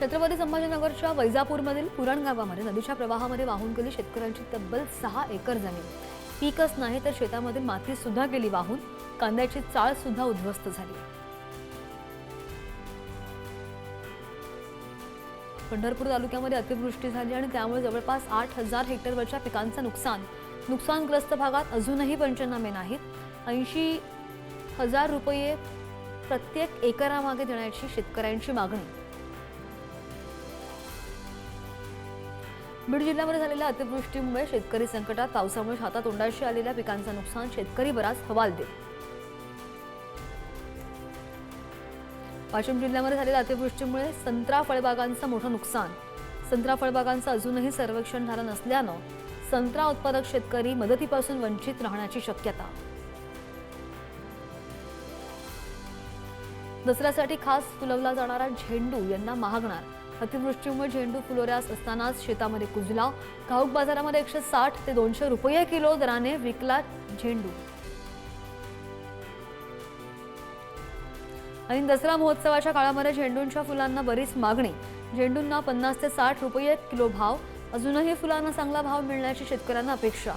छत्रपती संभाजीनगरच्या वैजापूरमधील पुरण गावामध्ये नदीच्या प्रवाहामध्ये वाहून गेली शेतकऱ्यांची तब्बल सहा एकर जमीन. पीकच नाही तर शेतामधील माती सुद्धा गेली वाहून कांद्याची चाळ सुद्धा उद्ध्वस्त झाली. पंढरपूर तालुक्यामध्ये अतिवृष्टी झाली आणि त्यामुळे जवळपास आठ हजार हेक्टरवरच्या पिकांचं नुकसान नुकसानग्रस्त भागात अजूनही पंचनामे नाहीत. ऐंशी हजार रुपये प्रत्येक एकरामागे देण्याची शेतकऱ्यांची मागणी. बीड जिल्ह्यामध्ये झालेल्या अतिवृष्टीमुळे शेतकरी संकटात पावसामुळे हातातोंडाशी आलेल्या पिकांचं नुकसान शेतकरी बराच हवालदिल वाशिम जिल्ह्यामध्ये झालेल्या अतिवृष्टीमुळे संत्रा फळबागांचं मोठं नुकसान. संत्रा फळबागांचं अजूनही सर्वेक्षण झालं नसल्यानं संत्रा उत्पादक शेतकरी मदतीपासून वंचित राहण्याची शक्यता. दसऱ्यासाठी खास फुलवला जाणारा झेंडू यांना महागणार. अतिवृष्टीमुळे झेंडू फुलोऱ्यास असतानाच शेतामध्ये कुजला. घाऊक बाजारामध्ये एकशे साठ ते दोनशे रुपये किलो दराने विकला झेंडू. आणि दसरा महोत्सवाच्या काळामध्ये झेंडूंच्या फुलांना बरीच मागणी. झेंडूंना पन्नास ते साठ रुपये किलो भाव. अजूनही फुलांना चांगला भाव मिळण्याची शेतकऱ्यांना अपेक्षा.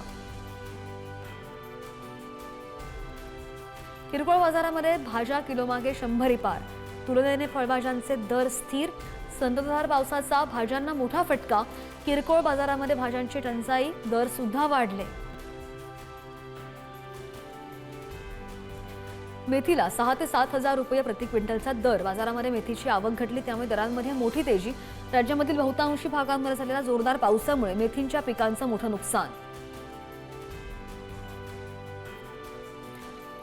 किरकोळ बाजारामध्ये भाज्या किलोमागे शंभरी पार. तुलनेने फळभाज्यांचे दर स्थिर. संततधार पावसाचा भाज्यांना मोठा फटका. किरकोळ बाजारामध्ये भाज्यांची टंचाई दर सुद्धा वाढले. मेथीला सहा ते सात हजार रुपये प्रति क्विंटलचा दर. बाजारामध्ये मेथीची आवक घटली त्यामुळे दरांमध्ये मोठी तेजी. राज्यामधील बहुतांशी भागांमध्ये झालेल्या जोरदार पावसामुळे मेथींच्या पिकांचं मोठं नुकसान.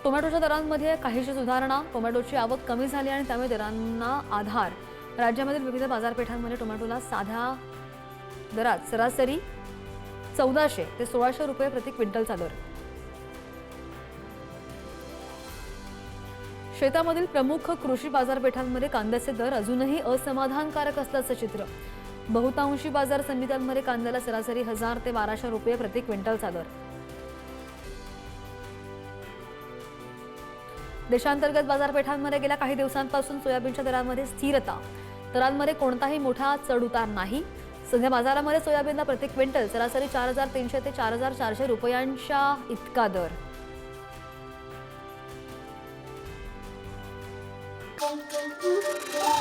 टोमॅटोच्या दरांमध्ये काहीशी सुधारणा टोमॅटोची आवक कमी झाली आणि त्यामुळे दरांना आधार. राज्यामधील विविध बाजारपेठांमध्ये टोमॅटोला साध्या दरात सरासरी चौदाशे ते सोळाशे रुपये प्रति क्विंटलचा दर. शेतामधील प्रमुख कृषी बाजारपेठांमध्ये कांद्याचे दर अजूनही असमाधानकारक असल्याचं चित्र. बहुतांशी बाजार समित्यांमध्ये कांद्याला सरासरी हजार ते बाराशे रुपये प्रति क्विंटलचा दर. देशांतर्गत बाजारपेठांमध्ये गेल्या काही दिवसांपासून सोयाबीनच्या दरांमध्ये स्थिरता दरांमध्ये कोणताही मोठा चढउतार नाही सध्या बाजारामध्ये सोयाबीनला प्रति क्विंटल सरासरी चार हजार तीनशे ते चार हजार चारशे रुपयांच्या इतका दर Thank you.